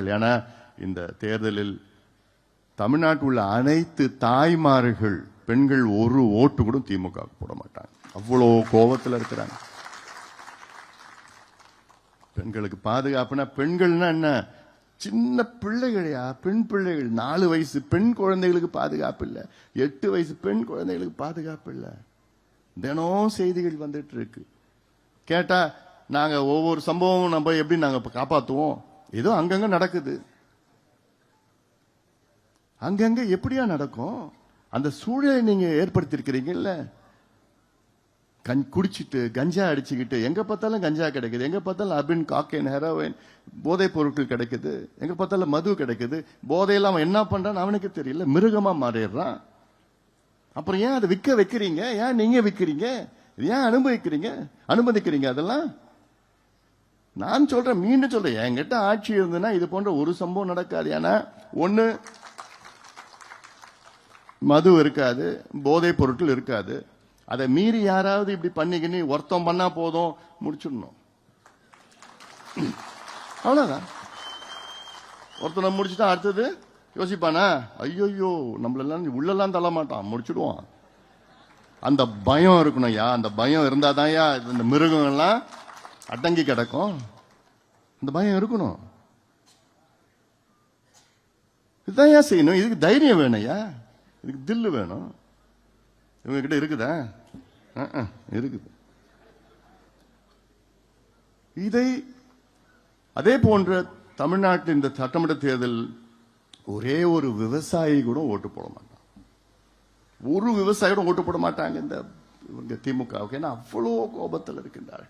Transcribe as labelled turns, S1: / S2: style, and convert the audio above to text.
S1: ஏன்னா இந்த தேர்தலில் தமிழ்நாட்டில் உள்ள அனைத்து தாய்மார்கள் பெண்கள் ஒரு ஓட்டு கூட திமுக போட மாட்டாங்க. அவ்வளோ கோபத்தில் இருக்கிறாங்க. பெண்களுக்கு பாதுகாப்புனா பெண்கள்னா என்ன? சின்ன பிள்ளைகளையா? பெண் பிள்ளைகள். நாலு வயசு பெண் குழந்தைகளுக்கு பாதுகாப்பு இல்லை. எட்டு வயசு பெண் குழந்தைகளுக்கு பாதுகாப்பு இல்லை. தினம் செய்திகள் வந்துட்டு இருக்கு. கேட்டா நாங்க ஒவ்வொரு சம்பவமும் நம்ம எப்படி நாங்க காப்பாற்றுவோம் ஏதோ அங்கங்க நடக்குது. அங்கங்க எப்படியா நடக்கும்? அந்த சூழலை நீங்க ஏற்படுத்தியிருக்கிறீங்கல்ல? கண் குடிச்சிட்டு கஞ்சா அடிச்சுக்கிட்டு எங்க பார்த்தாலும் கஞ்சா கிடைக்குது. எங்க பார்த்தாலும் அபின் காக்கேன் ஹெரோயின் போதைப் பொருட்கள் கிடைக்குது. எங்க பார்த்தாலும் மது கிடைக்குது. போதையெல்லாம் அவன் என்ன பண்றான்னு அவனுக்கு தெரியல. மிருகமா மாறிடுறான். அப்புறம் ஏன் அதை விற்க வைக்கிறீங்க? ஏன் நீங்க விற்கிறீங்க? ஏன் அனுபவிக்கிறீங்க? அனுமதிக்கிறீங்க அதெல்லாம்? நான் சொல்றேன் மீண்டும் சொல்றேன். என்கிட்ட ஆட்சி இருந்ததுன்னா இது போன்ற ஒரு சம்பவம் நடக்காது. ஏன்னா ஒன்று மது இருக்காது போதைப் பொருட்கள் இருக்காது. அதை மீறி யாராவது இப்படி பண்ணிக்கின்னு ஒருத்தம் பண்ணா போதும் முடிச்சிடணும். அவ்வளோதான் ஒருத்தனை முடிச்சுட்டா அடுத்தது யோசிப்பானா? ஐயோயோ நம்மளெல்லாம் உள்ளெல்லாம் தள்ள மாட்டான் முடிச்சிடுவான். அந்த பயம் இருக்கணும் ஐயா அந்த பயம் இருந்தாதான் ஐயா இந்த மிருகம் எல்லாம் அடங்கி கிடக்கும். அந்த பயம் இருக்கணும். இதுதான் ஏன் செய்யணும்? இதுக்கு தைரியம் வேணையா இதுக்கு தில்லு வேணும். இவங்க கிட்ட இருக்குதா இருக்குது. இதை அதே போன்ற தமிழ்நாட்டில் இந்த சட்டமன்ற தேர்தல் ஒரே ஒரு விவசாயி கூட ஓட்டு போட மாட்டான். ஒரு விவசாயி கூட ஓட்டு போட மாட்டாங்க இந்த இவங்க திமுகவுக்கு. ஏன்னா அவ்வளோ கோபத்தில் இருக்கின்றார்கள்.